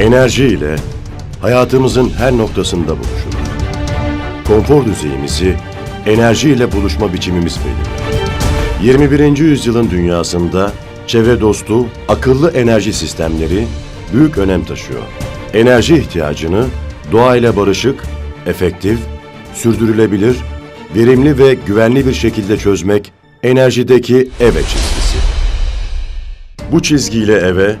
Enerji ile hayatımızın her noktasında buluşur. Konfor düzeyimizi enerji ile buluşma biçimimiz belirler. 21. yüzyılın dünyasında çevre dostu, akıllı enerji sistemleri büyük önem taşıyor. Enerji ihtiyacını doğayla barışık, efektif, sürdürülebilir, verimli ve güvenli bir şekilde çözmek enerjideki eve çizgisi. Bu çizgiyle eve,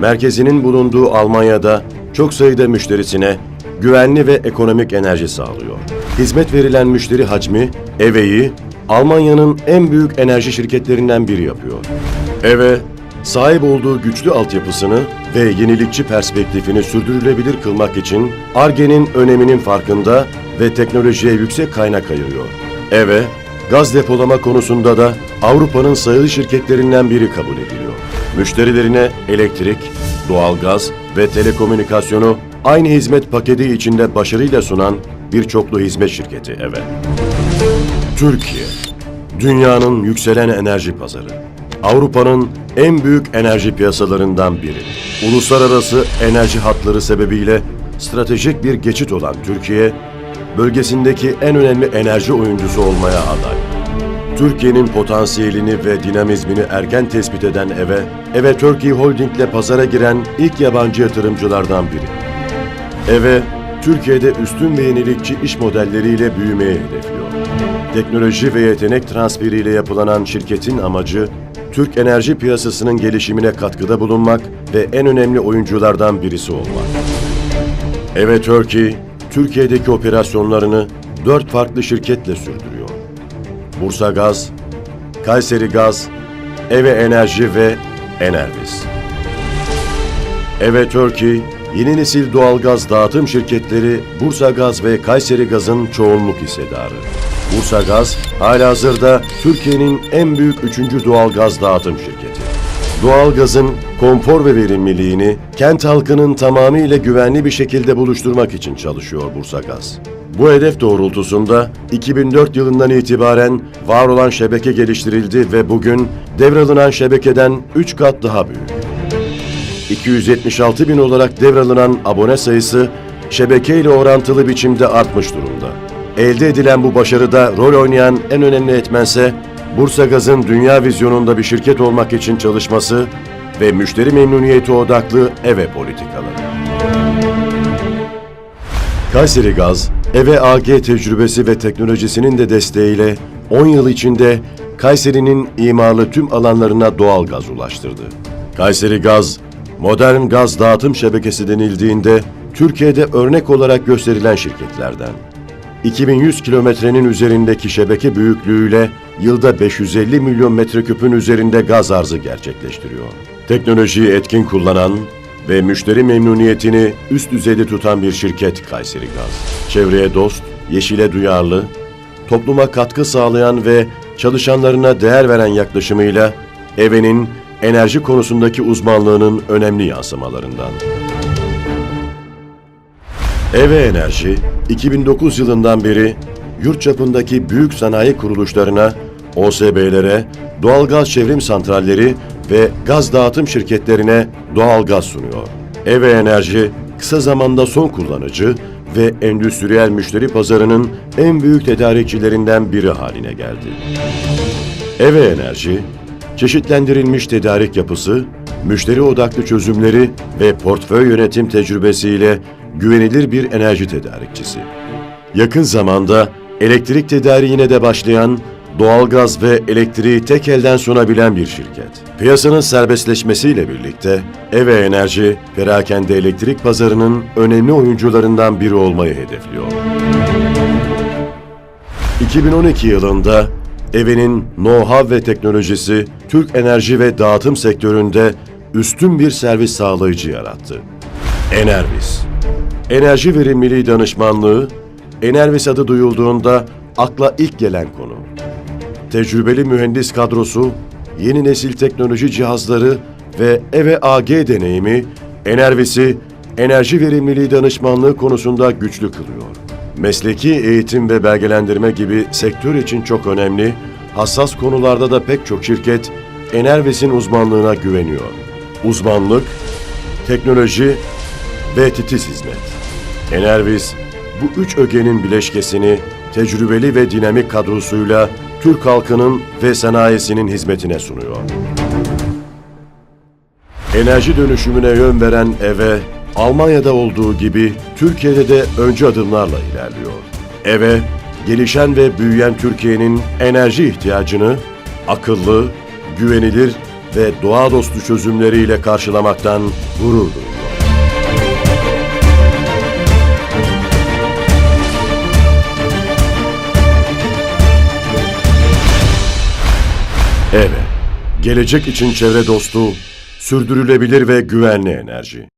merkezinin bulunduğu Almanya'da çok sayıda müşterisine güvenli ve ekonomik enerji sağlıyor. Hizmet verilen müşteri hacmi, EVE'yi Almanya'nın en büyük enerji şirketlerinden biri yapıyor. EVE, sahip olduğu güçlü altyapısını ve yenilikçi perspektifini sürdürülebilir kılmak için ARGE'nin öneminin farkında ve teknolojiye yüksek kaynak ayırıyor. EVE, gaz depolama konusunda da Avrupa'nın sayılı şirketlerinden biri kabul ediliyor. Müşterilerine elektrik, doğalgaz ve telekomünikasyonu aynı hizmet paketi içinde başarıyla sunan bir çoklu hizmet şirketi EVE. Türkiye, dünyanın yükselen enerji pazarı. Avrupa'nın en büyük enerji piyasalarından biri. Uluslararası enerji hatları sebebiyle stratejik bir geçit olan Türkiye, bölgesindeki en önemli enerji oyuncusu olmaya aday. Türkiye'nin potansiyelini ve dinamizmini erken tespit eden EVE, EVE Turkey Holding ile pazara giren ilk yabancı yatırımcılardan biri. EVE, Türkiye'de üstün ve yenilikçi iş modelleriyle büyümeyi hedefliyor. Teknoloji ve yetenek transferiyle yapılanan şirketin amacı, Türk enerji piyasasının gelişimine katkıda bulunmak ve en önemli oyunculardan birisi olmak. EVE Turkey, Türkiye'deki operasyonlarını dört farklı şirketle sürdürüyor. Bursa Gaz, Kayseri Gaz, Eve Enerji ve Enervis. Eve Turkey, yeni nesil doğalgaz dağıtım şirketleri Bursa Gaz ve Kayseri Gaz'ın çoğunluk hissedarı. Bursa Gaz, halihazırda Türkiye'nin en büyük üçüncü doğalgaz dağıtım şirketi. Doğalgazın konfor ve verimliliğini kent halkının tamamıyla güvenli bir şekilde buluşturmak için çalışıyor Bursa Gaz. Bu hedef doğrultusunda 2004 yılından itibaren var olan şebeke geliştirildi ve bugün devralınan şebekeden 3 kat daha büyük. 276 bin olarak devralınan abone sayısı şebeke ile orantılı biçimde artmış durumda. Elde edilen bu başarıda rol oynayan en önemli etmense Bursa Gaz'ın dünya vizyonunda bir şirket olmak için çalışması ve müşteri memnuniyeti odaklı EVE politikaları. Kayseri Gaz, EVE AG tecrübesi ve teknolojisinin de desteğiyle 10 yıl içinde Kayseri'nin imarlı tüm alanlarına doğal gaz ulaştırdı. Kayseri Gaz, modern gaz dağıtım şebekesi denildiğinde Türkiye'de örnek olarak gösterilen şirketlerden. 2100 kilometrenin üzerindeki şebeke büyüklüğüyle yılda 550 milyon metreküpün üzerinde gaz arzı gerçekleştiriyor. Teknolojiyi etkin kullanan ve müşteri memnuniyetini üst düzeyde tutan bir şirket Kayseri Gaz. Çevreye dost, yeşile duyarlı, topluma katkı sağlayan ve çalışanlarına değer veren yaklaşımıyla EVE'nin enerji konusundaki uzmanlığının önemli yansımalarından. EVE Enerji, 2009 yılından beri yurt çapındaki büyük sanayi kuruluşlarına, OSB'lere, doğalgaz çevrim santralleri ve gaz dağıtım şirketlerine doğalgaz sunuyor. EVE Enerji, kısa zamanda son kullanıcı ve endüstriyel müşteri pazarının en büyük tedarikçilerinden biri haline geldi. EVE Enerji, çeşitlendirilmiş tedarik yapısı, müşteri odaklı çözümleri ve portföy yönetim tecrübesiyle güvenilir bir enerji tedarikçisi. Yakın zamanda elektrik tedariğine de başlayan, doğalgaz ve elektriği tek elden sunabilen bir şirket. Piyasanın serbestleşmesiyle birlikte Eve Enerji, perakende elektrik pazarının önemli oyuncularından biri olmayı hedefliyor. 2012 yılında Eve'nin know-how ve teknolojisi Türk enerji ve dağıtım sektöründe üstün bir servis sağlayıcı yarattı. Enervis Enerji verimliliği danışmanlığı, Enervis adı duyulduğunda akla ilk gelen konu. Tecrübeli mühendis kadrosu, yeni nesil teknoloji cihazları ve EVE AG deneyimi, Enervis'i enerji verimliliği danışmanlığı konusunda güçlü kılıyor. Mesleki eğitim ve belgelendirme gibi sektör için çok önemli, hassas konularda da pek çok şirket Enervis'in uzmanlığına güveniyor. Uzmanlık, teknoloji ve titiz hizmet. Enervis, bu üç ögenin bileşkesini tecrübeli ve dinamik kadrosuyla Türk halkının ve sanayisinin hizmetine sunuyor. Enerji dönüşümüne yön veren EVE, Almanya'da olduğu gibi Türkiye'de de öncü adımlarla ilerliyor. EVE, gelişen ve büyüyen Türkiye'nin enerji ihtiyacını akıllı, güvenilir ve doğa dostu çözümleriyle karşılamaktan gurur duyuyor. Evet, gelecek için çevre dostu, sürdürülebilir ve güvenli enerji.